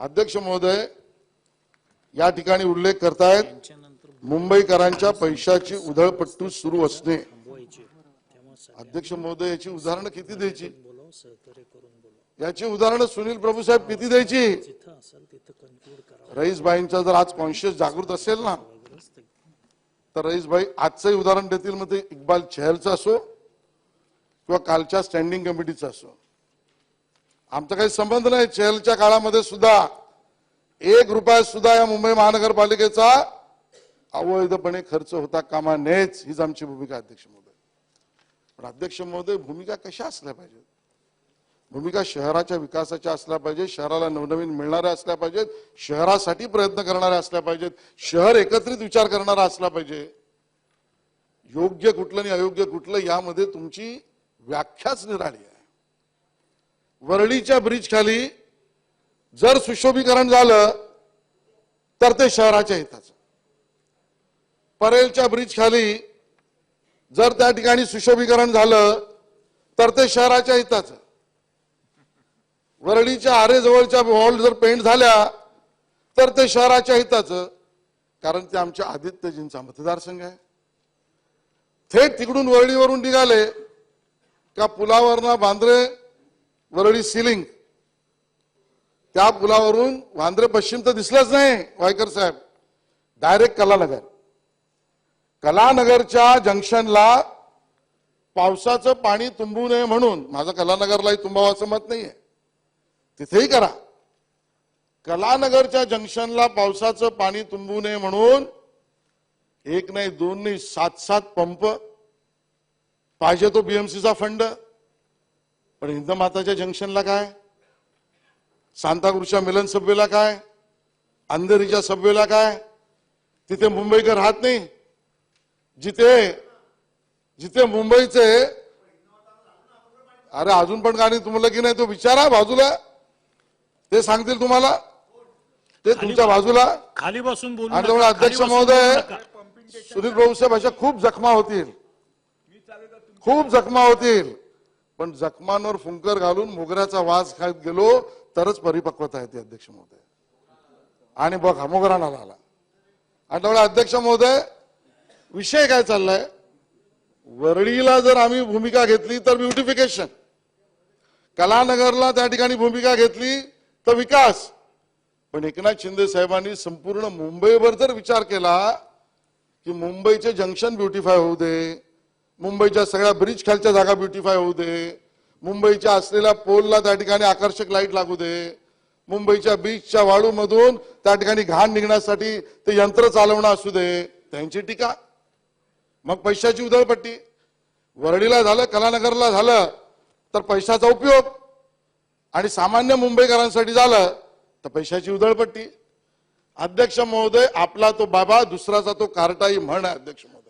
अध्यक्ष महोदय या ठिकाणी उल्लेख करतायत मुंबईकरांच्या पैशाची उधळपट्टू सुरू असणे. अध्यक्ष महोदय याची उदाहरणं किती द्यायची? याची उदाहरणं सुनील प्रभू साहेब किती द्यायची? रईस असेल रईसबाईंचा जर आज कॉन्शियस जागृत असेल ना तर रईस भाई आजचंही उदाहरण देतील मग ते इक्बाल चहलचं असो किंवा कालच्या स्टँडिंग कमिटीचं असो. आमचा काही संबंध नाही. चेलच्या काळामध्ये सुद्धा एक रुपया सुद्धा या मुंबई महानगरपालिकेचा अवैधपणे खर्च होता कामा नयेच हीच आमची भूमिका अध्यक्ष महोदय. पण अध्यक्ष महोदय भूमिका कशा असल्या पाहिजेत? भूमिका शहराच्या विकासाच्या असल्या पाहिजेत शहराला नवनवीन मिळणाऱ्या असल्या पाहिजेत शहरासाठी प्रयत्न करणाऱ्या असल्या पाहिजेत शहर एकत्रित विचार करणारा असला पाहिजे. योग्य कुठलं आणि अयोग्य कुठलं यामध्ये तुमची व्याख्याच निराळी आहे. वरळीच्या ब्रिज खाली जर सुशोभीकरण झालं तर ते शहराच्या हिताचं. परेलच्या ब्रिज खाली जर त्या ठिकाणी सुशोभीकरण झालं तर ते शहराच्या हिताचं. वरळीच्या आरेजवळच्या वॉल जर पेंट झाल्या तर ते शहराच्या हिताचं. कारण ते आमच्या आदित्यजींचा मतदारसंघ आहे. थेट तिकडून वरळीवरून निघाले का पुलावरनं बांद्रे वरळी सिलिंग त्या पुलावरून वांद्रे पश्चिम तर दिसलंच नाही वायकर साहेब. डायरेक्ट कलानगर. कलानगरच्या जंक्शनला पावसाचं पाणी तुंबू नये म्हणून माझं कलानगरलाही तुंबावं असं मत नाहीये. तिथेही करा. कलानगरच्या जंक्शनला पावसाचं पाणी तुंबू नये म्हणून एक नाही दोन नाही सात सात पंप. पाहिजे तो बीएमसीचा फंड पण हिंदमाताच्या जंक्शनला काय? सांताक्रूजच्या मिलन सभेला काय? अंधेरीच्या सभेला काय? तिथे मुंबईकर राहत नाही. जिथे जिथे मुंबईचे अरे अजून पण गाणी तुम्हाला की नाही तो विचारा बाजूला. ते सांगतील तुम्हाला. ते तुमच्या बाजूला. खाली बसून आणि त्यामुळे खाली अध्यक्ष महोदय. सुनील भाऊ साहेब अशा खूप जखमा होतील. खूप जखमा होतील. पण जखमांवर फुंकर घालून मोगऱ्याचा वास खात गेलो तरच परिपक्वता येते अध्यक्ष महोदय. आणि बघा मोगरा नाला आला. आणि त्यामुळे अध्यक्ष महोदय विषय काय चाललाय? वरळीला जर आम्ही भूमिका घेतली तर ब्युटिफिकेशन. कलानगरला त्या ठिकाणी भूमिका घेतली तर विकास. पण एकनाथ शिंदे साहेबांनी संपूर्ण मुंबईवर जर विचार केला की मुंबईचे जंक्शन ब्युटिफाय होऊ दे मुंबईच्या सगळ्या ब्रिज खालच्या जागा ब्युटिफाय होऊ दे. मुंबईच्या असलेल्या पोलला त्या ठिकाणी आकर्षक लाइट लागू दे. मुंबईच्या बीचच्या वाळूमधून त्या ठिकाणी घाण निघण्यासाठी ते यंत्र चालवणं असू दे. त्यांची टीका. मग पैशाची उधळपट्टी. वरळीला झालं कलानगरला झालं तर पैशाचा उपयोग. आणि सामान्य मुंबईकरांसाठी झालं तर पैशाची उधळपट्टी. अध्यक्ष महोदय आपला तो बाबा दुसराचा तो कार्टाई म्हण आहे अध्यक्ष महोदय.